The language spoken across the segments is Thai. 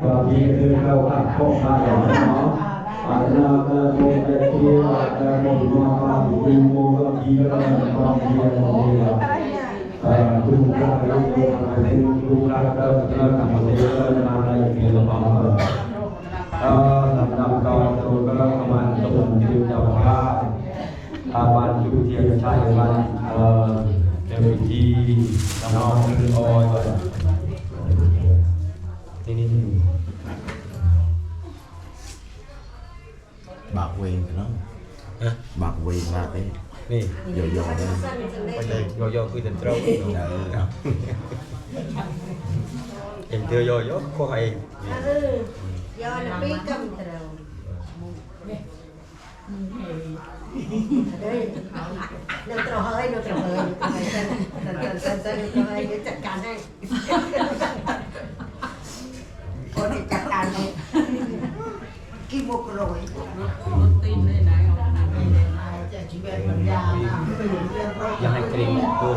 บางทีคือเราขัดข้อมาอย่างเนาะอาจะเกิดโมเดลที่อาจจะหมดมาบางทีโมบางทีก็บางทีบางทีเอ่อคุณพระรู้ตัวอะไรคุณพระก็ก็ทำอะไรก็มาอะไรอย่างเงี้ยเราก็เอ่อลำดับต่อตัวก็ประมาณตุ่มจิวจ้าพระอาวันอยู่เทียนชัยวันเอ่อเจ้าพิธีน้องคือออย วันที่นี่ bạc quyền thì nó ฮะ bạc quyền là cái นี่ dò dò đây ไม่ใช่โยโย่คือเดินตรง Dạ. เอ็มเธอโยโย่ก็ให้ do là biết cầm trầu nó trầu hơi nó trầu hơi tân tân tân tân tân trầu hơi để chặt cành คนที่จัดการเองกินบุกโรยตีนได้ไหนเอาหนังไม่ได้มาจะชีวิตมันยาวนะไม่เป็นเรื่องรอบยังให้เกรงตัว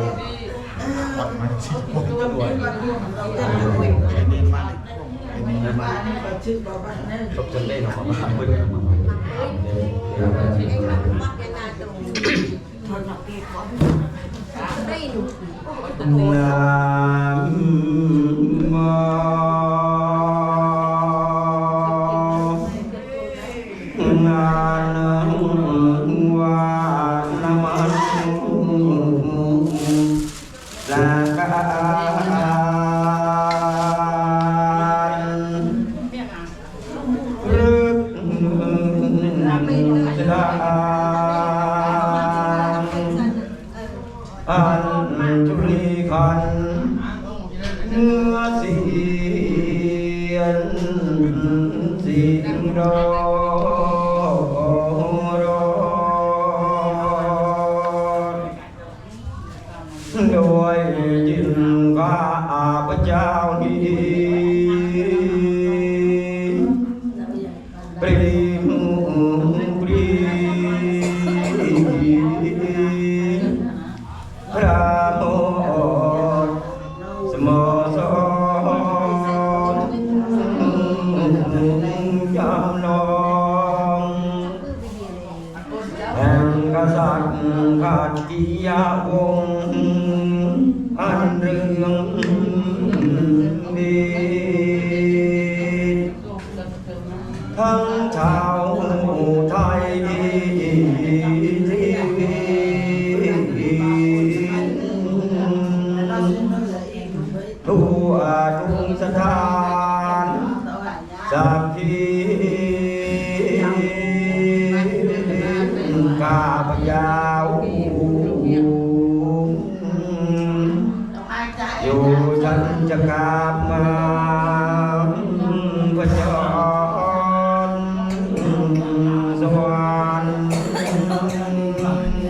Nam กษัตริย์ขัดกิยาวงอันเรื่อง ก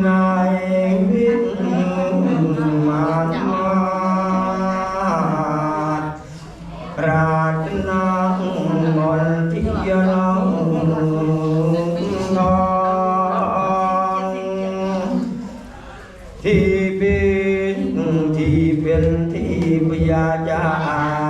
ในวิ่งมาปราดนางมนทิยนองนอนที่เป็นที่เป็นที่พยาเจ้า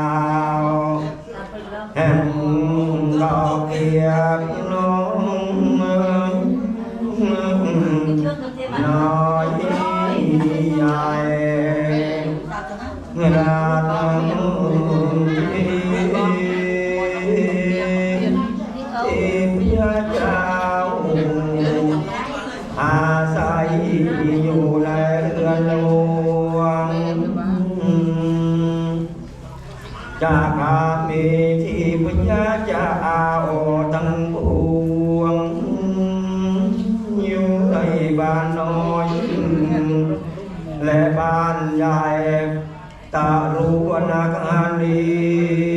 นาคานี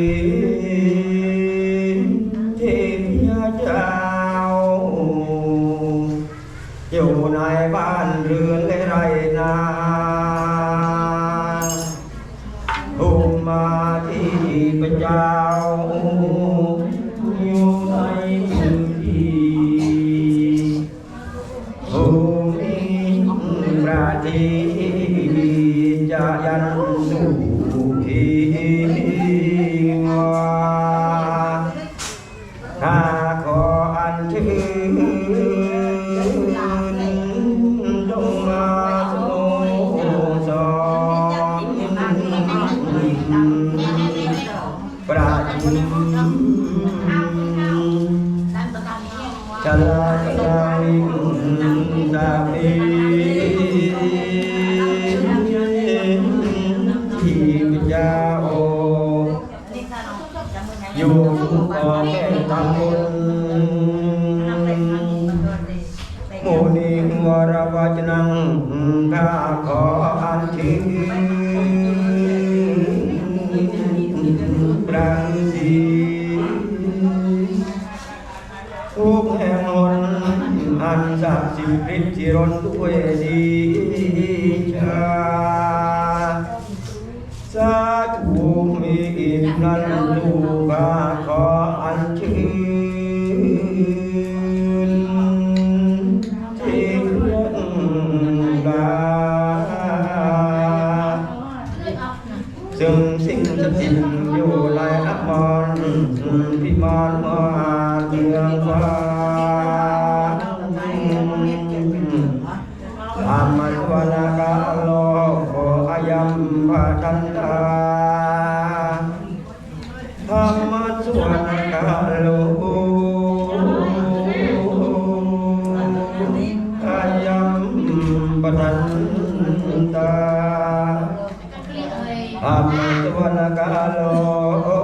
วรวจนังข้าขออันทีปรังสีทุกแห่งหนอันสักสิริจิรนด้วยดีชาสาธุมีอินนันลูกา અમૃતવન કાલો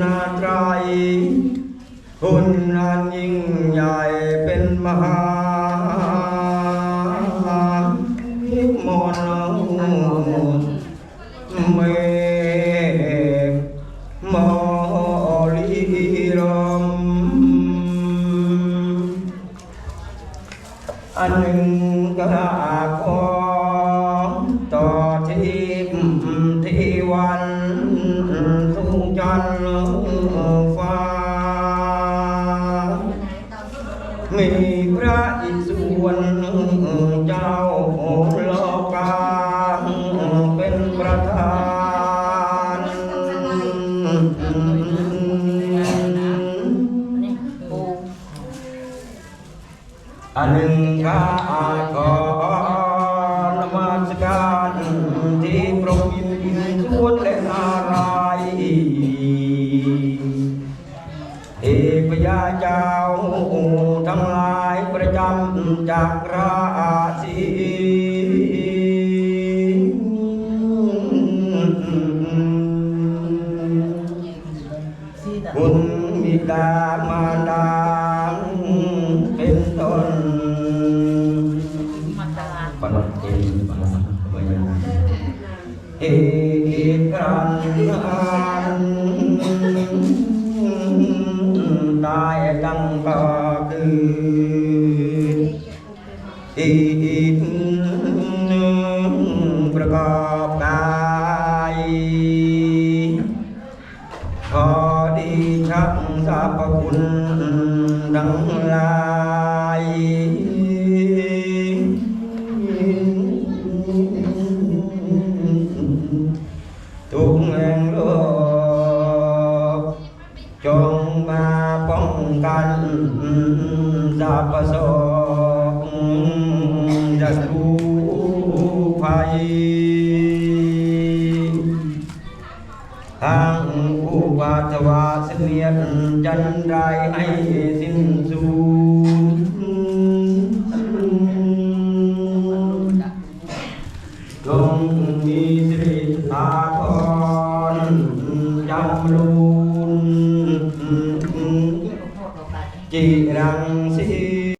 นาไตรคุณอันยิ่งใหญ่เป็นมหาวิมลเมฆมลีรมอันหนึ่งก็อาคอ อันกาก่นมาสการที่พระมิตรชวนเลนารายเอพยาเจากราศี ดาน ทางผู้วาจวาเสนียนจันไรให้สิ้นสู